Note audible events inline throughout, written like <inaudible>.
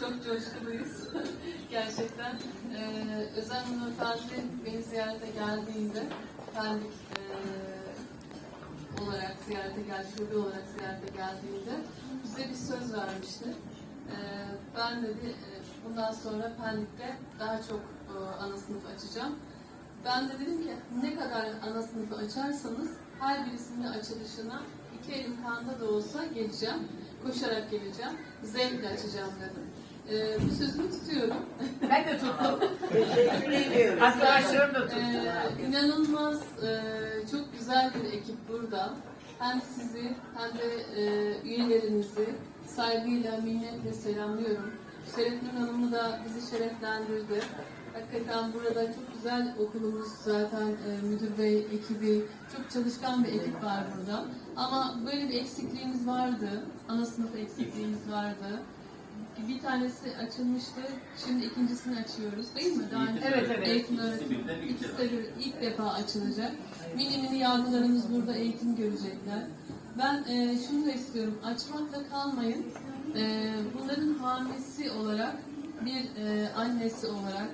çok coşkuluyuz. <laughs> Gerçekten e, Özel Hanımefendi beni ziyarete geldiğinde Pendik e, olarak ziyarete geldi, şube olarak ziyarete geldiğinde bize bir söz vermişti. E, ben dedi e, bundan sonra Pendik'te daha çok e, ana sınıf açacağım. Ben de dedim ki ne kadar ana sınıfı açarsanız her birisinin açılışına iki elim kanda da olsa geleceğim. Koşarak geleceğim. Zevkle açacağım dedim. Ee, bu sözümü tutuyorum. Ben de tuttum. <laughs> Teşekkür ediyoruz. Arkadaşlarım da tuttu. Ee, inanılmaz e, çok güzel bir ekip burada. Hem sizi hem de e, üyelerinizi saygıyla, minnetle selamlıyorum. Şerefnur Hanım'ı da bizi şereflendirdi. Hakikaten burada çok güzel okulumuz zaten e, müdür bey, ekibi, çok çalışkan bir ekip var burada. Ama böyle bir eksikliğimiz vardı. Ana sınıf eksikliğimiz vardı. Bir tanesi açılmıştı. Şimdi ikincisini açıyoruz değil mi? Daha önce Evet, evet. Eğitim öğretim. İkisi İkisi de bir- ilk defa açılacak. Mini mini yavrularımız burada eğitim görecekler. Ben e, şunu da istiyorum. Açmakla kalmayın. E, bunların hamisi olarak bir e, annesi olarak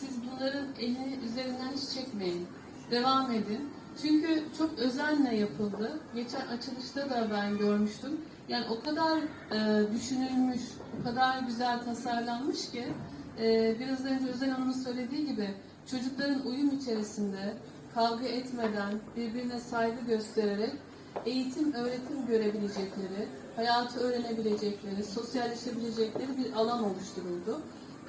siz bunların elini üzerinden hiç çekmeyin. Devam edin. Çünkü çok özenle yapıldı. Geçen açılışta da ben görmüştüm. Yani o kadar e, düşünülmüş, o kadar güzel tasarlanmış ki e, biraz önce Özel Hanım'ın söylediği gibi çocukların uyum içerisinde kavga etmeden, birbirine saygı göstererek eğitim, öğretim görebilecekleri, hayatı öğrenebilecekleri, sosyalleşebilecekleri bir alan oluşturuldu.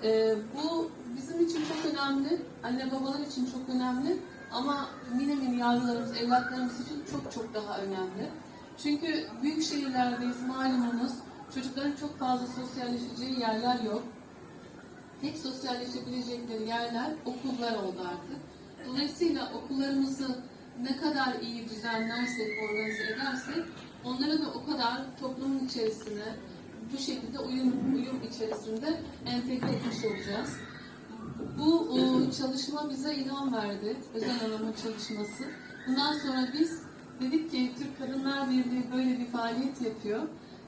Ee, bu bizim için çok önemli, anne babalar için çok önemli ama mini mini yavrularımız, evlatlarımız için çok çok daha önemli. Çünkü büyük şehirlerdeyiz malumunuz, çocukların çok fazla sosyalleşeceği yerler yok. Tek sosyalleşebilecekleri yerler okullar oldu artık. Dolayısıyla okullarımızı ne kadar iyi düzenlersek, organize edersek onlara da o kadar toplumun içerisine bu şekilde uyum, uyum içerisinde entegre etmiş olacağız. Bu e, çalışma bize ilham verdi. Özel Hanım'ın çalışması. Bundan sonra biz dedik ki Türk Kadınlar Birliği böyle bir faaliyet yapıyor.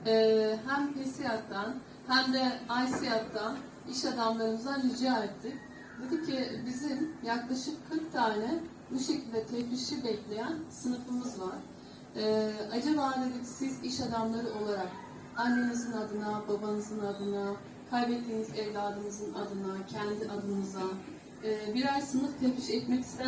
E, hem PESİAD'dan hem de ICİAD'dan iş adamlarımızdan rica ettik. Dedi ki bizim yaklaşık 40 tane bu şekilde tefrişi bekleyen sınıfımız var. E, acaba dedik siz iş adamları olarak annenizin adına, babanızın adına, kaybettiğiniz evladınızın adına, kendi adınıza e, birer sınıf teftiş etmek ister